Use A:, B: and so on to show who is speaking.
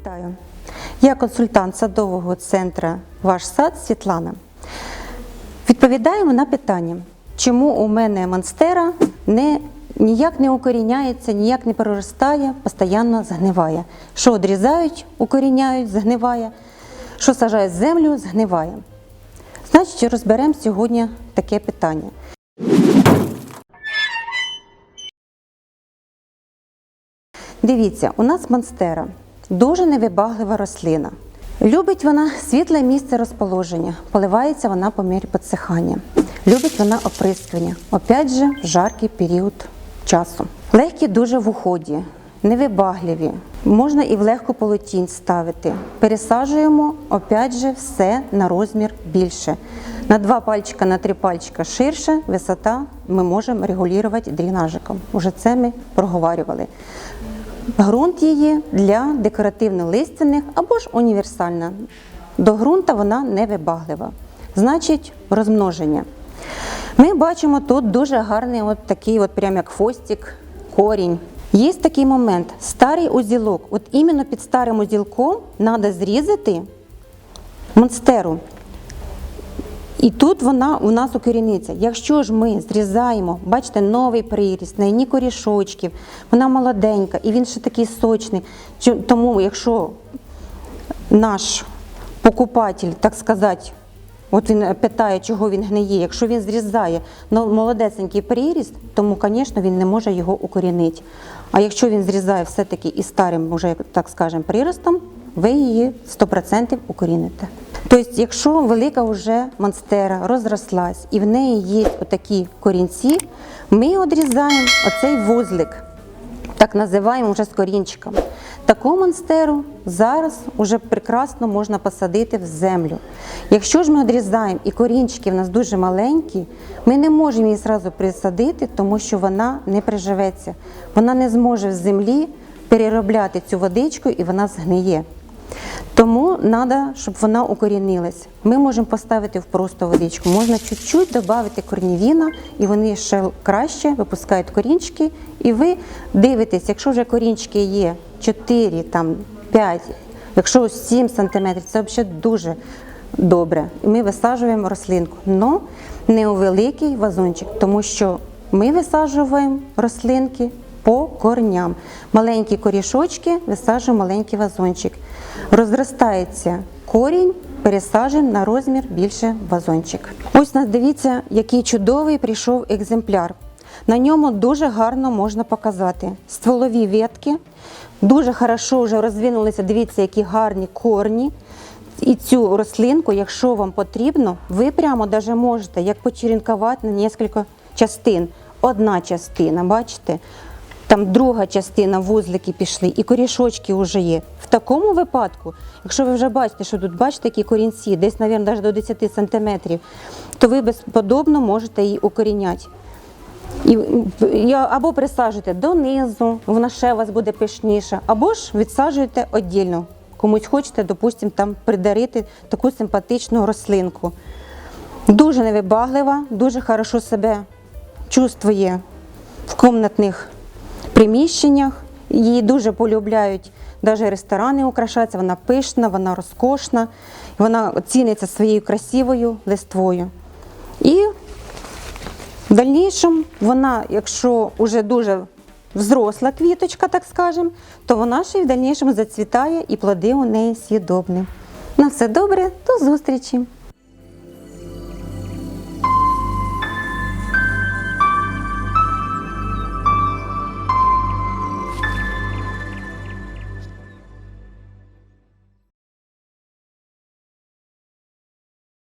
A: Вітаю! Я консультант садового центру Ваш сад Світлана. Відповідаємо на питання, чому у мене монстера не, ніяк не укоріняється, ніяк не проростає, постійно згниває. Що відрізають, укоріняють, згниває, що сажають землю, згниває. Значить, розберемо сьогодні таке питання. Дивіться, у нас монстера дуже невибаглива рослина. Любить вона світле місце розположення, поливається вона по мірі підсихання. Любить вона оприскування, опять же, в жаркий період часу. Легкі дуже в уході, невибагливі. Можна і в легку полотінь ставити. Пересаджуємо, опять же, все на розмір більше. На два пальчика, на три пальчика ширше, висота ми можемо регулювати дренажиком. Уже це ми проговорювали. Грунт її для декоративно-листяних або ж універсальна. До ґрунта вона невибаглива. Значить, розмноження. Ми бачимо тут дуже гарний от такий, от прям як хвостик, корінь. Є такий момент, старий узілок. От іменно під старим узілком треба зрізати монстеру. І тут вона у нас укоріниться. Якщо ж ми зрізаємо, бачите, новий приріст, на одні корішочків, вона молоденька і він ще такий сочний. Тому, якщо наш покупатель, так сказати, от він питає, чого він гниє, якщо він зрізає молодесенький приріст, тому, звісно, він не може його укорінити. А якщо він зрізає все-таки і старим, уже, так скажемо, приростом, ви її 100% укоріните. Тобто, якщо велика вже монстера розрослась і в неї є отакі корінці, ми відрізаємо оцей вузлик, так називаємо вже з корінчиком. Таку монстеру зараз вже прекрасно можна посадити в землю. Якщо ж ми відрізаємо і корінчики в нас дуже маленькі, ми не можемо її одразу присадити, тому що вона не приживеться. Вона не зможе в землі переробляти цю водичку і вона згниє. Тому треба, щоб вона укорінилась. Ми можемо поставити в просто водичку. Можна чуть-чуть додати корнівіна, і вони ще краще випускають корінчики. І ви дивитесь, якщо вже корінчики є 4, там, 5, якщо 7 см, це взагалі дуже добре. Ми висаджуємо рослинку. Но не у великий вазончик, тому що ми висаджуємо рослинки по корням. Маленькі корішочки висаджуємо маленький вазончик. Розростається корінь, пересаджуємо на розмір більше вазончик. Ось нас дивіться, який чудовий прийшов екземпляр. На ньому дуже гарно можна показати стволові ветки. Дуже хорошо вже розвинулися. Дивіться, які гарні корні. І цю рослинку, якщо вам потрібно, ви прямо даже можете як почерінкувати на кілька частин. Одна частина, бачите? Там друга частина, вузлики пішли, і корішочки вже є. В такому випадку, якщо ви вже бачите, що тут бачите, які корінці, десь, мабуть, навіть до 10 сантиметрів, то ви безподобно можете її укоріняти. І, і або присаджуєте донизу, вона ще у вас буде пишніша, або ж відсаджуєте віддільно. Комусь хочете, допустимо, там придарити таку симпатичну рослинку. Дуже невибаглива, дуже хорошо себе чувствує в комнатних приміщеннях. Її дуже полюбляють навіть ресторани украшаються. Вона пишна, вона розкошна, вона ціниться своєю красивою листвою. І в дальнішому вона, якщо вже дуже взросла квіточка, так скажемо, то вона ще й в дальнішому зацвітає і плоди у неї сідобні. На все добре, до зустрічі!